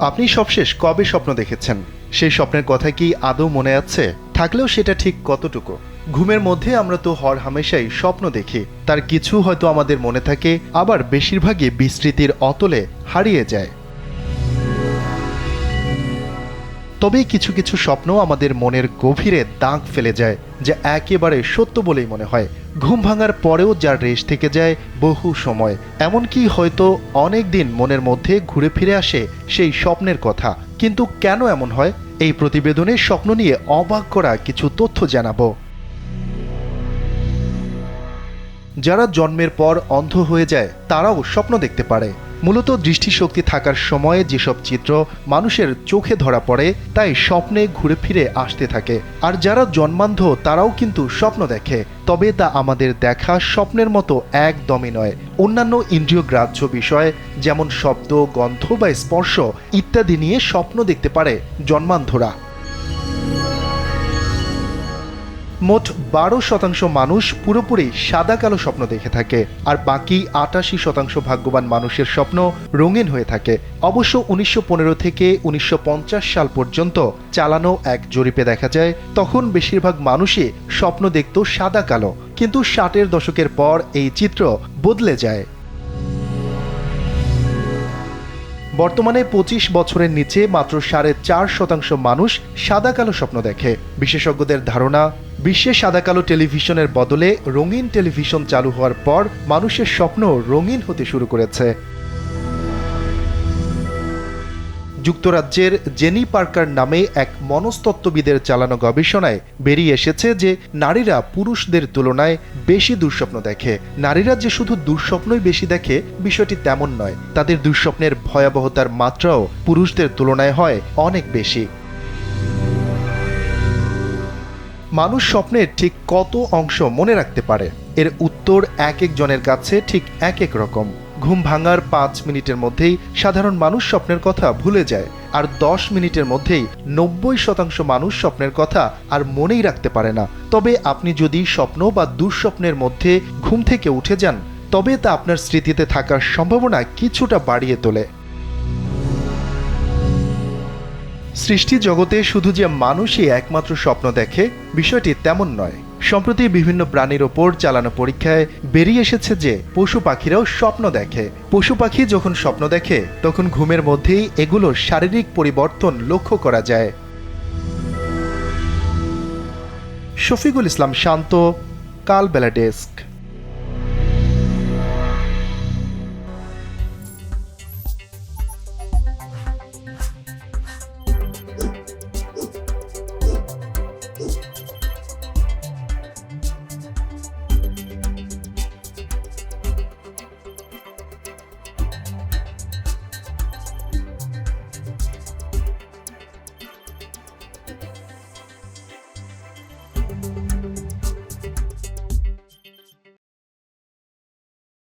আপনি সবশেষ কবে স্বপ্ন দেখেছেন? সেই স্বপ্নের কথা কি আদৌ মনে আছে? থাকলেও সেটা ঠিক কতটুকু? ঘুমের মধ্যে আমরা তো হর হামেশাই স্বপ্ন দেখি। তার কিছু হয়তো আমাদের মনে থাকে, আবার বেশিরভাগই বিস্তৃতির অতলে হারিয়ে যায়। তবে কিছু কিছু স্বপ্ন আমাদের মনের গভীরে দাগ ফেলে যায়, যা একেবারে সত্য বলেই মনে হয়। ঘুম ভাঙার পরেও যার রেশ থেকে যায় বহু সময়। এমনকি হয়তো অনেক দিন মনের মধ্যে ঘুরে ফিরে আসে সেই স্বপ্নের কথা। কিন্তু কেন এমন হয়? এই প্রতিবেদনে স্বপ্ন নিয়ে অবাক করা কিছু তথ্য জানাব। যারা জন্মের পর অন্ধ হয়ে যায়, তারাও স্বপ্ন দেখতে পারে। মূলত দৃষ্টিশক্তি থাকার সময়ে যেসব চিত্র মানুষের চোখে ধরা পড়ে, তাই স্বপ্নে ঘুরে ফিরে আসতে থাকে। আর যারা জন্মান্ধ, তারাও কিন্তু স্বপ্ন দেখে। তবে তা আমাদের দেখা স্বপ্নের মতো একদমই নয়। অন্যান্য ইন্দ্রিয় গ্রাহ্য বিষয়, যেমন শব্দ, গন্ধ বা স্পর্শ ইত্যাদি নিয়ে স্বপ্ন দেখতে পারে জন্মান্ধরা। মোট বারো শতাংশ মানুষ পুরোপুরি সাদা কালো স্বপ্ন দেখে থাকে, আর বাকি আটাশি শতাংশ ভাগ্যবান মানুষের স্বপ্ন রঙিন হয়ে থাকে। অবশ্য উনিশশো পনেরো থেকে উনিশশো পঞ্চাশ সাল পর্যন্ত চালানো এক জরিপে দেখা যায়, তখন বেশিরভাগ মানুষই স্বপ্ন দেখত সাদা কালো, কিন্তু ষাটের দশকের পর এই চিত্র বদলে যায়। বর্তমানে পঁচিশ বছরের নিচে মাত্র সাড়ে চার শতাংশ মানুষ সাদা কালো স্বপ্ন দেখে। বিশেষজ্ঞদের ধারণা বিশ্বে সাদা কালো টেলিভিশনের বদলে রঙিন টেলিভিশন চালু হওয়ার পর মানুষের স্বপ্ন রঙিন হতে শুরু করেছে। যুক্তরাজ্যের জেনি পার্কার নামে এক মনস্তত্ত্ববিদের চালানো গবেষণায় বেরিয়ে এসেছে যে নারীরা পুরুষদের তুলনায় বেশি দুঃস্বপ্ন দেখে। নারীরা যে শুধু দুঃস্বপ্নই বেশি দেখে, বিষয়টি তেমন নয়। তাদের দুঃস্বপ্নের ভয়াবহতার মাত্রাও পুরুষদের তুলনায় হয় অনেক বেশি। মানুষ স্বপ্নের ঠিক কত অংশ মনে রাখতে পারে? এর উত্তর এক একজনের কাছে ঠিক এক এক রকম। ঘুম ভাঙার পাঁচ মিনিটের মধ্যেই সাধারণ মানুষ স্বপ্নের কথা ভুলে যায়, আর দশ মিনিটের মধ্যেই নব্বই শতাংশ মানুষ স্বপ্নের কথা আর মনেই রাখতে পারে না। তবে আপনি যদি স্বপ্ন বা দুঃস্বপ্নের মধ্যে ঘুম থেকে উঠে যান, তবে তা আপনার স্মৃতিতে থাকার সম্ভাবনা কিছুটা বাড়িয়ে তোলে। সৃষ্টি জগতে শুধু যে মানুষই একমাত্র স্বপ্ন দেখে, বিষয়টি তেমন নয়। সম্প্রতি বিভিন্ন প্রাণীর ওপর চালানো পরীক্ষায় বেরিয়ে এসেছে যে, পশু পাখিরাও স্বপ্ন দেখে। পশু পাখি যখন স্বপ্ন দেখে, তখন ঘুমের মধ্যেই এগুলোর শারীরিক পরিবর্তন লক্ষ্য করা যায়। শফিকুল ইসলাম শান্ত, কালবেলা ডেস্ক।